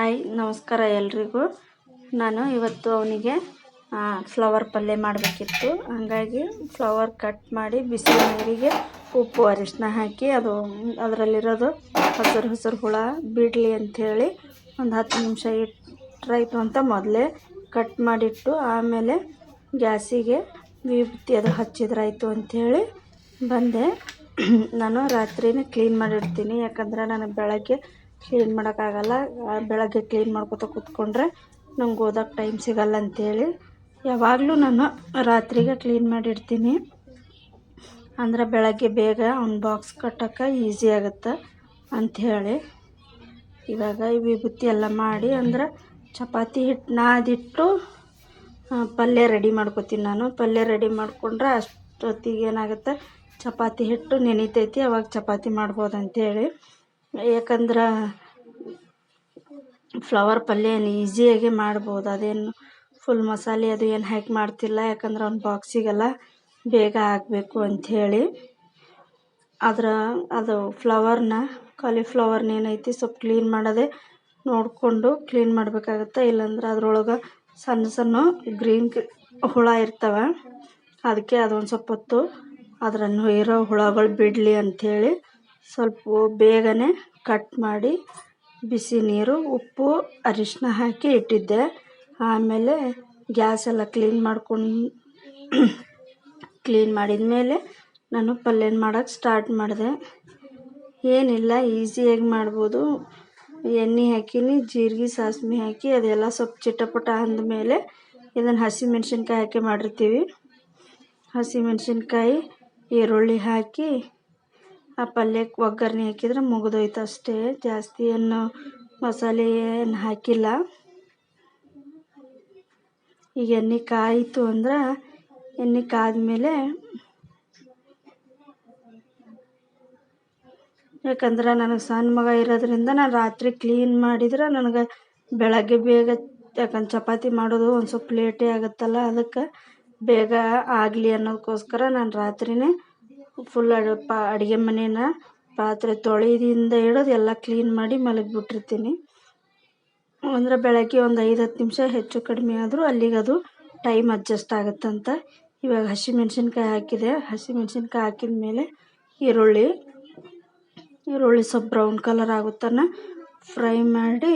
Hi, ನಮಸ್ಕಾರ ಎಲ್ರಿಗೂ. ನಾನು ಇವತ್ತು ಅವನಿಗೆ ಫ್ಲವರ್ ಪಲ್ಯ ಮಾಡಬೇಕಿತ್ತು. ಹಾಗಾಗಿ ಫ್ಲವರ್ ಕಟ್ ಮಾಡಿ ಬಿಸಿ ನೀರಿಗೆ ಉಪ್ಪು ಅರಿಶಿನ ಹಾಕಿ ಅದು ಅದರಲ್ಲಿರೋದು ಹಸಿರು ಹಸಿರು ಹುಳ, ಬಿಡಲಿ ಅಂಥೇಳಿ ಒಂದು ಹತ್ತು ನಿಮಿಷ ಇಟ್ಟರಾಯ್ತು ಅಂತ ಮೊದಲೇ ಕಟ್ ಮಾಡಿಟ್ಟು ಆಮೇಲೆ ಗ್ಯಾಸಿಗೆ ವಿಭೂತಿ ಅದು ಹಚ್ಚಿದ್ರಾಯ್ತು ಅಂಥೇಳಿ ಬಂದೆ. ನಾನು ರಾತ್ರಿನೇ ಕ್ಲೀನ್ ಮಾಡಿರ್ತೀನಿ, ಯಾಕಂದ್ರೆ ನಾನು ಬೆಳಗ್ಗೆ ಕ್ಲೀನ್ ಮಾಡೋಕ್ಕಾಗಲ್ಲ. ಬೆಳಗ್ಗೆ ಕ್ಲೀನ್ ಮಾಡ್ಕೊತ ಕೂತ್ಕೊಂಡ್ರೆ ನಂಗೆ ಓದೋಕ್ಕೆ ಟೈಮ್ ಸಿಗಲ್ಲ ಅಂಥೇಳಿ ಯಾವಾಗಲೂ ನಾನು ರಾತ್ರಿಗೆ ಕ್ಲೀನ್ ಮಾಡಿಡ್ತೀನಿ ಅಂದ್ರೆ ಬೆಳಗ್ಗೆ ಬೇಗ ಅವ್ನ ಬಾಕ್ಸ್ ಕಟ್ಟೋಕ್ಕೆ ಈಸಿ ಆಗುತ್ತೆ ಅಂಥೇಳಿ ಇವಾಗ ಈ ವಿಭೂತಿ ಎಲ್ಲ ಮಾಡಿ ಅಂದ್ರೆ ಚಪಾತಿ ಹಿಟ್ಟು ನಾದಿಟ್ಟು ಪಲ್ಯ ರೆಡಿ ಮಾಡ್ಕೊತೀನಿ ನಾನು. ಪಲ್ಯ ರೆಡಿ ಮಾಡಿಕೊಂಡ್ರೆ ಅಷ್ಟೊತ್ತಿಗೆ ಏನಾಗುತ್ತೆ? ಚಪಾತಿ ಹಿಟ್ಟು ನೆನಿತೈತಿ, ಅವಾಗ ಚಪಾತಿ ಮಾಡ್ಬೋದು ಅಂಥೇಳಿ ಯಾಕಂದ್ರೆ ಫ್ಲವರ್ ಪಲ್ಯ ಏನು ಈಸಿಯಾಗಿ ಮಾಡ್ಬೋದು. ಅದೇನು ಫುಲ್ ಮಸಾಲೆ ಅದು ಏನು ಹಾಕಿ ಮಾಡ್ತಿಲ್ಲ. ಯಾಕಂದ್ರೆ ಅವ್ನ ಬಾಕ್ಸಿಗೆಲ್ಲ ಬೇಗ ಆಗಬೇಕು ಅಂಥೇಳಿ. ಅದರ ಅದು ಫ್ಲವರ್ನ ಕಾಲಿಫ್ಲವರ್ನ ಏನೈತಿ ಸ್ವಲ್ಪ ಕ್ಲೀನ್ ಮಾಡೋದೇ ನೋಡಿಕೊಂಡು ಕ್ಲೀನ್ ಮಾಡಬೇಕಾಗತ್ತೆ? ಇಲ್ಲಾಂದ್ರೆ ಅದ್ರೊಳಗೆ ಸಣ್ಣ ಸಣ್ಣ ಗ್ರೀನ್ ಹುಳ ಇರ್ತವೆ. ಅದಕ್ಕೆ ಅದೊಂದು ಸ್ವಲ್ಪ ಹೊತ್ತು ಅದ್ರ ಇರೋ ಹುಳಗಳು ಬಿಡಲಿ ಅಂಥೇಳಿ ಸ್ವಲ್ಪ ಬೇಗನೆ ಕಟ್ ಮಾಡಿ ಬಿಸಿ ನೀರು, ಉಪ್ಪು ಅರಿಶಿನ ಹಾಕಿ ಇಟ್ಟಿದ್ದೆ. ಆಮೇಲೆ ಗ್ಯಾಸ್ ಎಲ್ಲ ಕ್ಲೀನ್ ಮಾಡ್ಕೊಂಡು ಕ್ಲೀನ್ ಮಾಡಿದ ಮೇಲೆ ನಾನು ಪಲ್ಯನ ಮಾಡೋಕ್ಕೆ ಸ್ಟಾರ್ಟ್ ಮಾಡಿದೆ. ಏನಿಲ್ಲ ಈಸಿಯಾಗಿ ಮಾಡ್ಬೋದು. ಎಣ್ಣೆ ಹಾಕಿನಿ, ಜೀರಿಗೆ ಸಾಸ್ಮಿ ಹಾಕಿ ಅದೆಲ್ಲ ಸ್ವಲ್ಪ ಚಿಟಪಟ ಅಂದಮೇಲೆ ಇದನ್ನು ಹಸಿಮೆಣ್ಸಿನ್ಕಾಯಿ ಹಾಕಿ ಮಾಡಿರ್ತೀವಿ. ಹಸಿಮೆಣ್ಸಿನ್ಕಾಯಿ ಈರುಳ್ಳಿ ಹಾಕಿ ಆ ಪಲ್ಯಕ್ಕೆ ಒಗ್ಗರಣೆ ಹಾಕಿದ್ರೆ ಮುಗಿದೋಯ್ತು ಅಷ್ಟೇ. ಜಾಸ್ತಿ ಏನು ಮಸಾಲೆ ಏನು ಹಾಕಿಲ್ಲ. ಈಗ ಎಣ್ಣೆ ಕಾಯಿತು ಅಂದ್ರೆ ಎಣ್ಣೆ ಕಾದ್ಮೇಲೆ ಯಾಕಂದ್ರೆ ನನಗೆ ಸಣ್ಣ ಮಗ ಇರೋದ್ರಿಂದ ನಾನು ರಾತ್ರಿ ಕ್ಲೀನ್ ಮಾಡಿದ್ರೆ ನನಗೆ ಬೆಳಗ್ಗೆ ಬೇಗ ಯಾಕಂದ್ರೆ ಚಪಾತಿ ಮಾಡೋದು ಒಂದು ಸ್ವಲ್ಪ ಲೇಟೇ ಆಗುತ್ತಲ್ಲ, ಅದಕ್ಕೆ ಬೇಗ ಆಗಲಿ ಅನ್ನೋದಕ್ಕೋಸ್ಕರ ನಾನು ರಾತ್ರಿಯೇ ಫುಲ್ ಅಡು ಪಾ ಅಡುಗೆ ಮನೇನ ಪಾತ್ರೆ ತೊಳೆದಿಂದ ಹಿಡಿದು ಎಲ್ಲ ಕ್ಲೀನ್ ಮಾಡಿ ಮಲಗಿಬಿಟ್ಟಿರ್ತೀನಿ. ಅಂದರೆ ಬೆಳಗ್ಗೆ ಒಂದು ಐದು ಹತ್ತು ನಿಮಿಷ ಹೆಚ್ಚು ಕಡಿಮೆ ಆದರೂ ಅಲ್ಲಿಗೆ ಅದು ಟೈಮ್ ಅಡ್ಜಸ್ಟ್ ಆಗುತ್ತಂತ. ಇವಾಗ ಹಸಿಮೆಣ್ಸಿನ್ಕಾಯಿ ಹಾಕಿದೆ. ಹಸಿಮೆಣ್ಸಿನ್ಕಾಯಿ ಹಾಕಿದ ಮೇಲೆ ಈರುಳ್ಳಿ ಈರುಳ್ಳಿ ಸ್ವಲ್ಪ ಬ್ರೌನ್ ಕಲರ್ ಆಗುತ್ತಾನ ಫ್ರೈ ಮಾಡಿ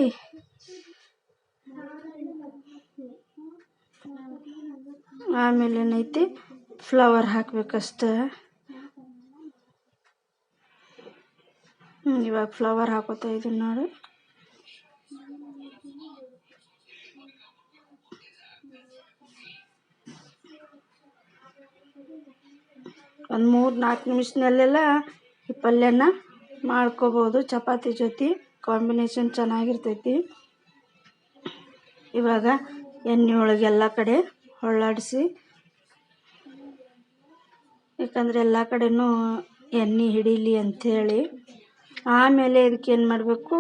ಆಮೇಲೆ ಏನೈತಿ? ಫ್ಲವರ್ ಹಾಕಬೇಕಷ್ಟೆ. ಇವಾಗ ಫ್ಲವರ್ ಹಾಕೋತಾ ಇದ್ದೀನಿ ನೋಡಿ. ಒಂದು ಮೂರು ನಾಲ್ಕು ನಿಮಿಷದಲ್ಲೆಲ್ಲ ಈ ಪಲ್ಯನ ಮಾಡ್ಕೋಬೋದು. ಚಪಾತಿ ಜೊತೆ ಕಾಂಬಿನೇಷನ್ ಚೆನ್ನಾಗಿರ್ತೈತಿ. ಇವಾಗ ಎಣ್ಣೆ ಒಳಗೆ ಎಲ್ಲ ಕಡೆ ಹೊಳ್ಳಾಡಿಸಿ, ಯಾಕಂದರೆ ಎಲ್ಲ ಕಡೆಯೂ ಎಣ್ಣೆ ಹಿಡೀಲಿ ಅಂಥೇಳಿ ಆಮೇಲೆ ಇದಕ್ಕೆ ಏನು ಮಾಡಬೇಕು?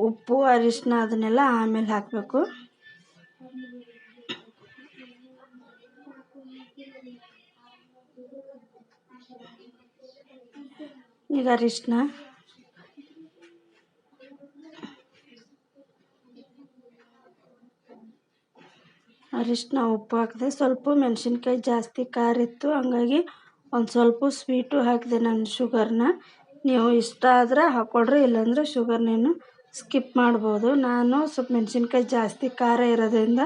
ಉಪ್ಪು, ಅರಿಶಿನ ಅದನ್ನೆಲ್ಲ ಆಮೇಲೆ ಹಾಕಬೇಕು. ಈಗ ಅರಿಶಿನ. ಅರಿಶಿನ ಉಪ್ಪು ಹಾಕಿದೆ, ಸ್ವಲ್ಪ ಮೆಣಸಿನ್ಕಾಯಿ ಜಾಸ್ತಿ ಖಾರ ಇತ್ತು, ಹಂಗಾಗಿ ಒಂದು ಸ್ವಲ್ಪ ಸ್ವೀಟು ಹಾಕಿದೆ ನಾನು ಶುಗರ್ನ ನೀವು ಇಷ್ಟ ಆದರೆ ಹಾಕ್ಕೊಳ್ರಿ ಇಲ್ಲಾಂದರೆ ಶುಗರ್ನೇನು ಸ್ಕಿಪ್ ಮಾಡ್ಬೋದು. ನಾನು ಸ್ವಲ್ಪ ಮೆಣಸಿನ್ಕಾಯಿ ಜಾಸ್ತಿ ಖಾರ ಇರೋದ್ರಿಂದ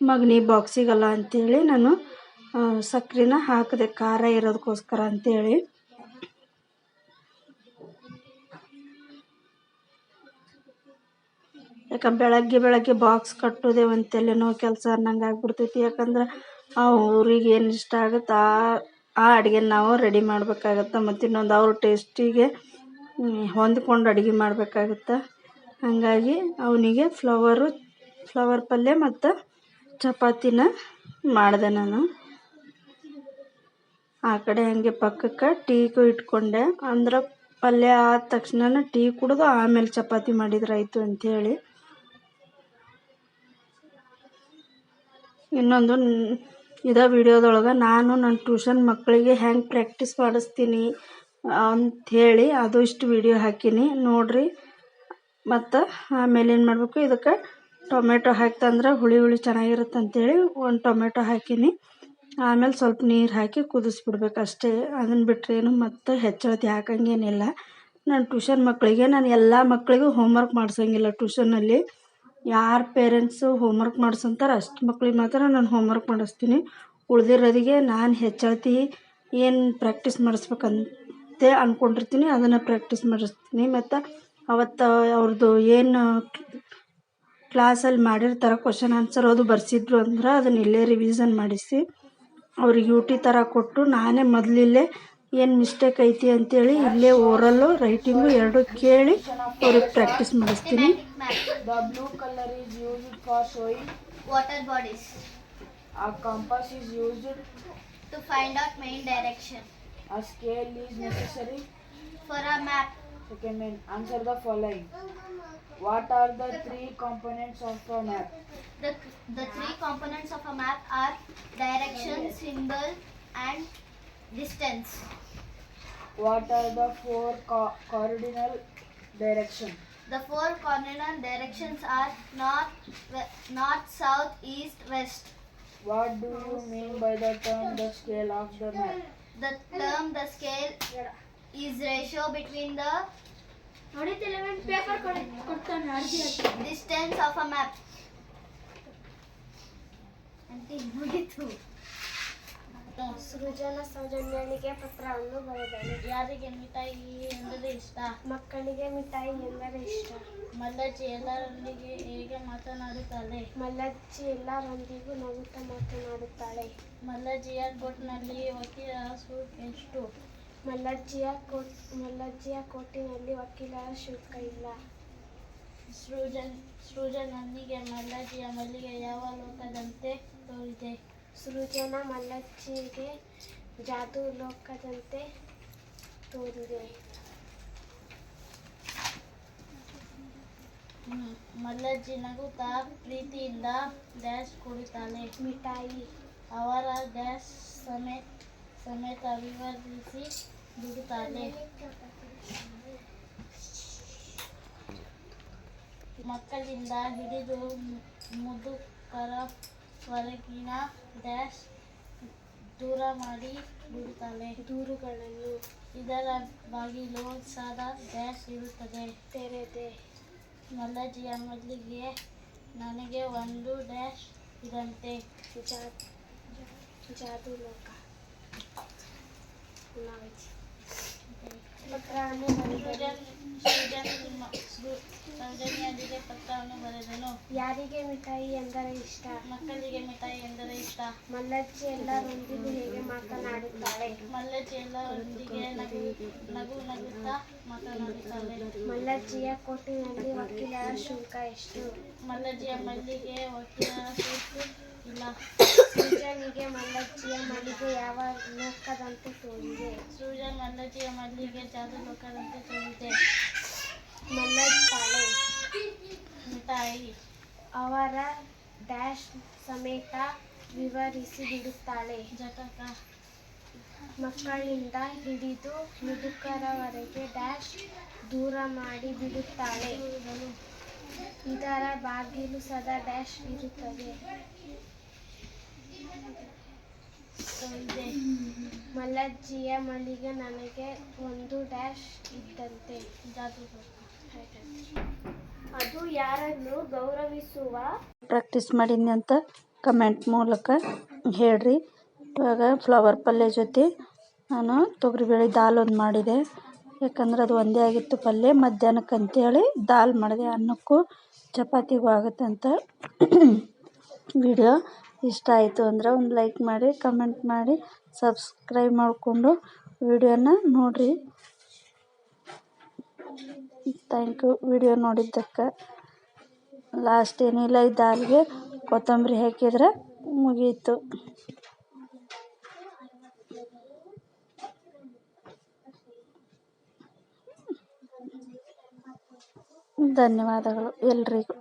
ಮಗನಿಗೆ ಬಾಕ್ಸಿಗಲ್ಲ ಅಂಥೇಳಿ ನಾನು ಸಕ್ಕರೆನ ಹಾಕಿದೆ ಖಾರ ಇರೋದಕ್ಕೋಸ್ಕರ ಅಂಥೇಳಿ ಯಾಕಂದ್ರೆ ಬೆಳಗ್ಗೆ ಬೆಳಗ್ಗೆ ಬಾಕ್ಸ್ ಕಟ್ಟೋದೆ ಒಂದು ತಲೆನೋವು ಕೆಲಸ ಅನ್ನಂಗೆ ಆಗ್ಬಿಡ್ತೈತಿ. ಯಾಕಂದ್ರೆ ಊರಿಗೆ ಏನು ಇಷ್ಟ ಆಗುತ್ತೆ, ಆ ಆ ಅಡುಗೆನ ನಾವು ರೆಡಿ ಮಾಡಬೇಕಾಗತ್ತೆ ಮತ್ತು ಇನ್ನೊಂದು ಅವ್ರ ಟೇಸ್ಟಿಗೆ ಹೊಂದ್ಕೊಂಡು ಅಡುಗೆ ಮಾಡಬೇಕಾಗತ್ತೆ. ಹಾಗಾಗಿ ಅವನಿಗೆ ಫ್ಲವರು, ಫ್ಲವರ್ ಪಲ್ಯ ಮತ್ತು ಚಪಾತಿನ ಮಾಡಿದೆ ನಾನು. ಆ ಕಡೆ ಹಂಗೆ ಪಕ್ಕಕ್ಕೆ ಟೀಗೂ ಇಟ್ಕೊಂಡೆ. ಅಂದ್ರೆ ಪಲ್ಯ ಆದ ತಕ್ಷಣ ಟೀ ಕುಡಿದು ಆಮೇಲೆ ಚಪಾತಿ ಮಾಡಿದ್ರಾಯ್ತು ಅಂಥೇಳಿ ಇನ್ನೊಂದು ಇದೇ ವಿಡಿಯೋದೊಳಗೆ ನಾನು ನನ್ನ ಟ್ಯೂಷನ್ ಮಕ್ಕಳಿಗೆ ಹೆಂಗೆ ಪ್ರಾಕ್ಟೀಸ್ ಮಾಡಿಸ್ತೀನಿ ಅಂಥೇಳಿ ಅದು ಇಷ್ಟು ವಿಡಿಯೋ ಹಾಕೀನಿ. ನೋಡಿರಿ. ಮತ್ತು ಆಮೇಲೆ ಏನು ಮಾಡಬೇಕು, ಇದಕ್ಕೆ ಟೊಮೆಟೊ ಹಾಕ್ತಂದ್ರೆ ಹುಳಿ ಹುಳಿ ಚೆನ್ನಾಗಿರುತ್ತೆ ಅಂತೇಳಿ ಒಂದು ಟೊಮೆಟೊ ಹಾಕೀನಿ. ಆಮೇಲೆ ಸ್ವಲ್ಪ ನೀರು ಹಾಕಿ ಕುದಿಸ್ಬಿಡ್ಬೇಕು ಅಷ್ಟೇ. ಅದನ್ನು ಬಿಟ್ಟರೆ ಏನು ಮತ್ತು ಹೆಚ್ಚಳತಿ ಹಾಕಂಗೇನಿಲ್ಲ. ನನ್ನ ಟ್ಯೂಷನ್ ಮಕ್ಕಳಿಗೆ, ನಾನು ಎಲ್ಲ ಮಕ್ಕಳಿಗೂ ಹೋಮ್ವರ್ಕ್ ಮಾಡಿಸೋಂಗಿಲ್ಲ ಟ್ಯೂಷನಲ್ಲಿ ಯಾರು ಪೇರೆಂಟ್ಸು ಹೋಮ್ವರ್ಕ್ ಮಾಡ್ಸಂತಾರೆ ಅಷ್ಟು ಮಕ್ಳಿಗೆ ಮಾತ್ರ ನಾನು ಹೋಮ್ವರ್ಕ್ ಮಾಡಿಸ್ತೀನಿ. ಉಳ್ದಿರೋರಿಗೆ ನಾನು ಹೆಚ್ಚಾತಿ ಏನು ಪ್ರಾಕ್ಟೀಸ್ ಮಾಡಿಸ್ಬೇಕಂತೆ ಅಂದ್ಕೊಂಡಿರ್ತೀನಿ ಅದನ್ನು ಪ್ರಾಕ್ಟೀಸ್ ಮಾಡಿಸ್ತೀನಿ. ಮತ್ತು ಅವತ್ತು ಅವ್ರದ್ದು ಏನು ಕ್ಲಾಸಲ್ಲಿ ಮಾಡಿರ್ತಾರೆ ಕ್ವಶನ್ ಆನ್ಸರ್ ಅದು ಬರ್ಸಿದ್ರು ಅಂದ್ರೆ ಅದನ್ನ ಇಲ್ಲೇ ರಿವಿಸನ್ ಮಾಡಿಸಿ, ಅವ್ರಿಗೆ ಯು ಟಿ ಥರ ಕೊಟ್ಟು ನಾನೇ ಮೊದಲಿಲ್ಲೇ ಏನು ಮಿಸ್ಟೇಕ್ ಐತಿ ಅಂತೇಳಿ ಇಲ್ಲೇ ಓರಲ್ಲು ರೈಟಿಂಗು ಎರಡು ಕೇಳಿ ಅವ್ರಿಗೆ ಪ್ರಾಕ್ಟೀಸ್ ಮಾಡಿಸ್ತೀನಿ water bodies A compass is used. to find out main direction. A scale is necessary. For a map, Second one, answer the following. What are the three components of a map? the, the three components of a map are direction, symbol, and distance. What are the four co- cardinal directions? The four cardinal directions are north, we- north, south, east, west. What do you mean by the term the scale of the map? The term the scale is ratio between the distance of a map. ಸೃಜನ ಸೌಜನ್ಯನಿಗೆ ಪತ್ರವನ್ನು ಬರೆದನು ಯಾರಿಗೆ ಮಿಠಾಯಿ ಎಂದರೆ ಇಷ್ಟ? ಮಕ್ಕಳಿಗೆ ಮಿಠಾಯಿ ಎಂದರೆ ಇಷ್ಟ. ಮಲ್ಲಜ್ಜಿ ಎಲ್ಲರೊಂದಿಗೆ ಹೇಗೆ ಮಾತನಾಡುತ್ತಾಳೆ? ಮಲ್ಲಜ್ಜಿ ಎಲ್ಲರೊಂದಿಗೂ ನಗುತ್ತಾ ಮಾತನಾಡುತ್ತಾಳೆ. ಮಲ್ಲಜ್ಜಿಯ ಕೋಟ್ನಲ್ಲಿ ವಕೀಲರ ಸೂಟ್ ಎಷ್ಟು? ಮಲ್ಲಜ್ಜಿಯ ಕೋಟ್ ಮಲ್ಲಜ್ಜಿಯ ಕೋಟಿನಲ್ಲಿ ವಕೀಲರ ಶುಲ್ಕ ಇಲ್ಲ. ಸೃಜನ್ ಸೃಜನನಿಗೆ ಮಲ್ಲಜ್ಜಿಯ ಮಲ್ಲಿಗೆ ಯಾವ ಲೋಕದಂತೆ ತೋರಿದೆ? ಸೃಜನ ಮಲ್ಲಜ್ಜಿಗೆ ಜಾದು ಲೋಕದಂತೆ ತೋರಿದೆ. ಮಲ್ಲಜ್ಜಿ ನಗುತ್ತಾ ಪ್ರೀತಿಯಿಂದ ಡ್ಯಾಶ್ ಕುಡಿತಾಳೆ ಮಿಠಾಯಿ. ಅವರ ಡ್ಯಾಶ್ ಸಮೇತ ಸಮೇತ ವಿವರಿಸಿ ಬಿಡುತ್ತಾಳೆ. ಮಕ್ಕಳಿಂದ ಹಿಡಿದು ಮು- ಮುದುಕರವರೆಗಿನ ಡ್ಯಾಶ್ ದೂರ ಮಾಡಿ ಬಿಡುತ್ತಾಳೆ. ದೂರುಗಳನ್ನು. ಇದರ ಬಾಗಿಲು ಸಾದ ಡ್ಯಾಶ್ ಇರುತ್ತದೆ. ತೆರೆದೆ. ಮಲ್ಲಜಿಯ ಮೊದಲಿಗೆ ನನಗೆ ಒಂದು ಡ್ಯಾಶ್ ಇದಂತೆ. ಜಾದು ಲೋಕ ನಾವಿಚ್ಚಿ. ಪತ್ರವನ್ನು ಬರೆದನು ಸೃಜನ್ ಸೃಜನ್ ಮ- ಸೃ- ಸೌಜನ್ಯರಿಗೆ ಪತ್ರವನ್ನು ಬರೆದನು? ಯಾರಿಗೆ ಮಿಠಾಯಿ ಎಂದರೆ ಇಷ್ಟ? ಮಕ್ಕಳಿಗೆ ಮಿಠಾಯಿ ಎಂದರೆ ಇಷ್ಟ? ಮಲ್ಲಜ್ಜಿ ಎಲ್ಲರೊಂದಿಗೂ ಹೇಗೆ ಮಾತನಾಡುತ್ತಾಳೆ ಮಲ್ಲಜ್ಜಿ ಎಲ್ಲರೊಂದಿಗೆ ನಗು ನಗು ನಗುತ್ತಾ ಮಾತನಾಡುತ್ತಾಳೆ ಮಲ್ಲಜ್ಜಿಯ ಕೋಟಿನಲ್ಲಿ ವಕೀಲರ ಶುಲ್ಕ ಎಷ್ಟು? ಮಲ್ಲಜ್ಜಿಯ ಮಲ್ಲಿಗೆ ವಕೀಲರ ಶುಲ್ಕ ಇಲ್ಲ. ಸೂಜನಿಗೆ ಮಲ್ಲಜ್ಜಿಯ ಮಲ್ಲಿಗೆ ಯಾವ ಲೋಕದಂತೆ ತೋರಿದೆ? ಸೂಜನ್ ಮಲ್ಲಜ್ಜಿಯ ಮಲ್ಲಿಗೆ ಜಾದು ಲೋಕದಂತೆ ತೋರಿದೆ ಮಲ್ಲಜ್ಜಾಳೆ ಮಿಠಾಯಿ ಅವರ ಡ್ಯಾಶ್ ಸಮೇತ ವಿವರಿಸಿ ಬಿಡುತ್ತಾಳೆ ಜಟಕ. ಮಕ್ಕಳಿಂದ ಹಿಡಿದು ಮುದುಕರವರೆಗೆ ಡ್ಯಾಶ್ ದೂರ ಮಾಡಿ ಬಿಡುತ್ತಾಳೆ ಇದರ ಬಾಗಿಲು ಸದಾ ಡ್ಯಾಶ್ ಇರುತ್ತದೆ. ಮಲ್ಲಜ್ಜಿಯ ಮಲ್ಲಿಗೆ ನನಗೆ ಒಂದು ಡ್ಯಾಶ್ ಇದ್ದಂತೆ. ಅದು ಯಾರನ್ನು ಗೌರವಿಸುವ? ಪ್ರಾಕ್ಟೀಸ್ ಮಾಡೀನಿ ಅಂತ ಕಮೆಂಟ್ ಮೂಲಕ ಹೇಳ್ರಿ. ಇವಾಗ ಫ್ಲವರ್ ಪಲ್ಯ ಜೊತೆ ನಾನು ತೊಗರಿಬೇಳೆ ದಾಲ್ ಒಂದು ಮಾಡಿದೆ. ಯಾಕಂದ್ರೆ ಅದು ಒಂದೇ ಆಗಿತ್ತು ಪಲ್ಯ. ಮಧ್ಯಾಹ್ನಕ್ಕೆ ಅಂತೇಳಿ ದಾಲ್ ಮಾಡಿದೆ. ಅನ್ನಕ್ಕೂ ಚಪಾತಿಗೂ ಆಗುತ್ತೆ ಅಂತ ವಿಡಿಯೋ ಇಷ್ಟ ಆಯಿತು ಅಂದ್ರೆ ಒಂದು ಲೈಕ್ ಮಾಡಿ ಕಮೆಂಟ್ ಮಾಡಿ ಸಬ್ಸ್ಕ್ರೈಬ್ ಮಾಡಿಕೊಂಡು ವಿಡಿಯೋನ ನೋಡಿರಿ. Thank you. ವಿಡಿಯೋ ನೋಡಿದ್ದಕ್ಕೆ ಲಾಸ್ಟ್ ಏನಿಲ್ಲ ಈ ದಾಲ್ಗೆ ಕೊತ್ತಂಬರಿ ಹಾಕಿದ್ರೆ ಮುಗೀತು. ಧನ್ಯವಾದಗಳು ಎಲ್ರಿಗೂ.